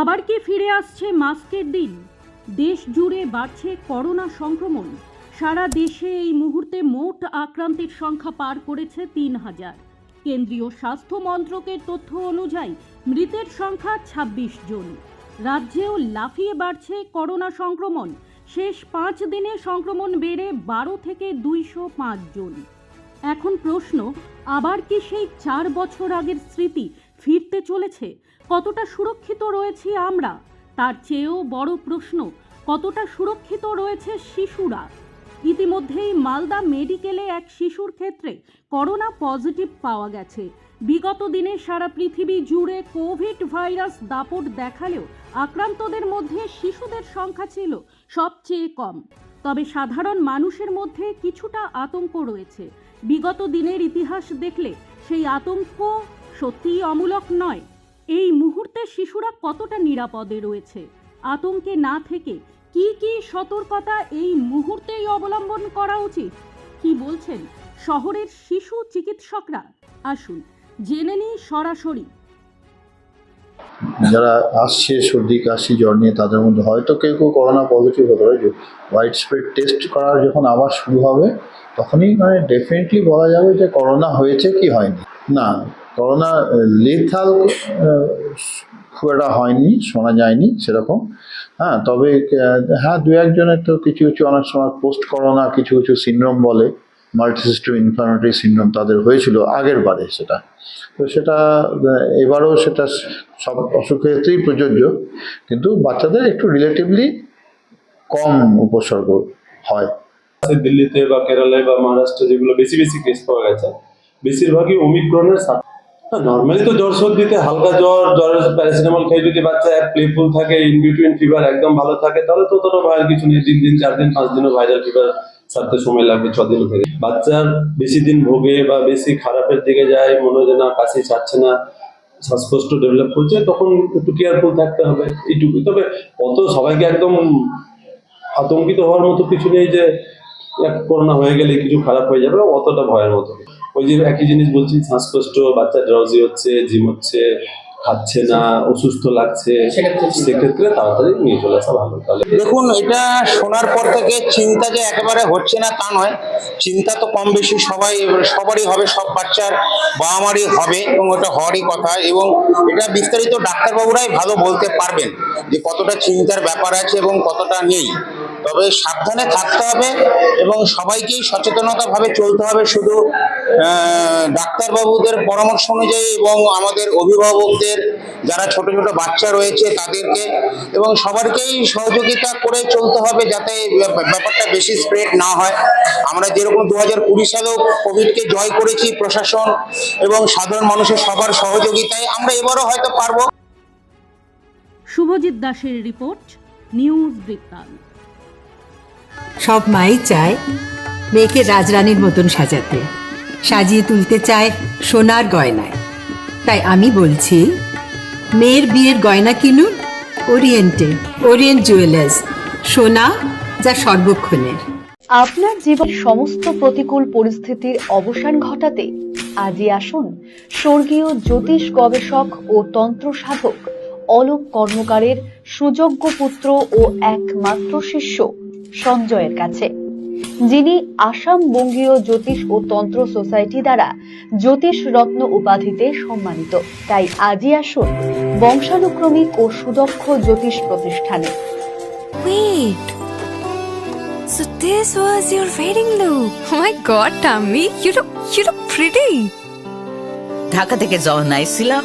আবার কি ফিরে আসছে মাস্কের দিন? দেশ জুড়ে বাড়ছে করোনা সংক্রমণ। সারা দেশে এই মুহূর্তে মোট আক্রান্তের সংখ্যা পার করেছে তিন হাজার। কেন্দ্রীয় স্বাস্থ্য মন্ত্রকের তথ্য অনুযায়ী, মৃতের সংখ্যা ২৬ জন। রাজ্যেও লাফিয়ে বাড়ছে করোনা সংক্রমণ। শেষ পাঁচ দিনে সংক্রমণ বেড়ে বারো থেকে দুইশো পাঁচ জন। এখন প্রশ্ন, আবার কি সেই চার বছর আগের স্মৃতি ফিরতে চলেছে? কতটা সুরক্ষিত রয়েছি আমরা? তার চেয়েও বড় প্রশ্ন, কতটা সুরক্ষিত রয়েছে শিশুরা? ইতিমধ্যেই মালদা মেডিকেলে এক শিশুর ক্ষেত্রে করোনা পজিটিভ পাওয়া গেছে। বিগত দিনে সারা পৃথিবী জুড়ে কোভিড ভাইরাস দাপট দেখালেও আক্রান্তদের মধ্যে শিশুদের সংখ্যা ছিল সবচেয়ে কম। তবে সাধারণ মানুষের মধ্যে কিছুটা আতঙ্ক রয়েছে। বিগত দিনের ইতিহাস দেখলে সেই আতঙ্ক সত্যিই অমূলক নয়। এই মুহূর্তে শিশুরা কতটা নিরাপদে রয়েছে? আতঙ্কে না থেকে কি কি সতর্কতা এই মুহূর্তেই অবলম্বন করা উচিত? কি বলছেন শহরের শিশু চিকিৎসকরা? আসুন, জেনে নিই সরাসরি। যারা আসছে সর্দি, কাশি, জ্বর নিয়ে, তাদের মধ্যে হয়তো কেউ কেউ করোনা পজিটিভ হতে পারে হোয়াইট স্প্রেড টেস্ট করার যখন আবার শুরু হবে, তখনই মানে ডেফিনেটলি বলা যাবে যে করোনা হয়েছে কি হয়নি। না করোনা লেথাল খুব একটা হয়নি, শোনা যায়নি সেরকম। হ্যাঁ তবে হ্যাঁ দু একজনের তো কিছু কিছু অনেক সময় পোস্ট করোনা কিছু কিছু সিনড্রোম বলে মাল্টিসিস্টেম ইনফ্লামেটরি সিনড্রোম তাদের হয়েছিল আগের বারে সেটা। তো সেটা এবারও সেটা সব অসুখের ক্ষেত্রেই প্রযোজ্য, কিন্তু বাচ্চাদের একটু রিলেটিভলি কম উপসর্গ হয়। দিল্লিতে বা কেরালায় বা মহারাষ্ট্রে যেগুলো বেশি বেশি কেস পাওয়া গেছে, বেশিরভাগই ওমিক্রনের নর্মালি তো জ্বর সর্দিতে হালকা জ্বর, জ্বরের প্যারাসিটামল খেয়ে যদি বাচ্চা প্লেফুল থাকে ইন বিটুইন ফিভার একদম ভালো থাকে, তাহলে তো তোর ভাইয়ের কিছু নেই, তিন দিন, চার দিন, পাঁচ দিনও ভাইরাল ফিভার সারতে সময় লাগবে ছ দিন থেকে বাচ্চার বেশি দিন ভোগে বা বেশি খারাপের দিকে যায়, মনে হয় না, কাশি ছাড়ছে না, শ্বাসকষ্ট ডেভেলপ করছে তখন একটু কেয়ারফুল থাকতে হবে, এইটুকুই। তবে অত সবাইকে একদম আতঙ্কিত হওয়ার মতো কিছু নেই যে করোনা হয়ে গেলে কিছু খারাপ হয়ে যাবে অতটা ভয়ের মতো ওই যে একই জিনিস বলছি শ্বাসকষ্ট বাচ্চা ড্রাউজি হচ্ছে জিম হচ্ছে খাচ্ছে না অসুস্থ লাগছে সেক্ষেত্রে তাড়াতাড়ি নিয়ে চলে আসা ভালো। তাহলে দেখুন এটা শোনার পর থেকে চিন্তা যে একেবারে হচ্ছে না তা নয়। চিন্তা তো কম বেশি সবাই সবারই হবে সব বাচ্চার বাবা মারই হবে এবং ওটা হওয়ারই কথা। এবং এটা বিস্তারিত ডাক্তারবাবুরাই ভালো বলতে পারবেন যে কতটা চিন্তার ব্যাপার আছে এবং কতটা নেই। তবে সাবধানে থাকতে হবে এবং সবাইকেই সচেতনতা ভাবে চলতে হবে। শুধু ডাক্তারবাবুদের পরামর্শ অনুযায়ী এবং আমাদের অভিভাবকদের, যারা ছোট ছোট বাচ্চা রয়েছে তাদেরকে এবং সবারকেই সহযোগিতা করে চলতে হবে যাতে ব্যাপ- ব্যাপারটা বেশি স্প্রেড না হয়। আমরা যেরকম দু হাজার কুড়ি সালেও কোভিডকে জয় করেছি প্রশাসন এবং সাধারণ মানুষের সবার সহযোগিতায়, আমরা এবারও হয়তো পারব। শুভজিৎ দাসের রিপোর্ট, নিউজ বৃত্তান্ত। সব মাই চায় মেয়েকে রাজরানীর মতন সাজাতে। সাজিয়ে তুলতে চায় সোনার গয়নায়। তাই আমি বলছি, মেয়ের বিয়ের গয়না কিনুন ওরিয়েন্টে ওরিয়েন্ট জুয়েলার্স, সোনা যা সর্বক্ষণের। আপনার জীবন সমস্ত প্রতিকূল পরিস্থিতির অবসান ঘটাতে আজই আসুন স্বর্গীয় জ্যোতিষ গবেষক ও তন্ত্র সাধক অলোক কর্মকারের সুযোগ্য পুত্র ও একমাত্র শিষ্য সঞ্জয়ের কাছে যিনি আসাম বঙ্গীয় জ্যোতিষ ও তন্ত্র সোসাইটি দ্বারা জ্যোতিষ রত্ন উপাধিতে সম্মানিত তাই আজই আসুন বংশানুক্রমিক ও সুদক্ষ জ্যোতিষ প্রতিষ্ঠানে Wait. So this was your wedding look. Oh my god, Tammy, you look you look pretty. Dhaka থেকে যখন আইছিলাম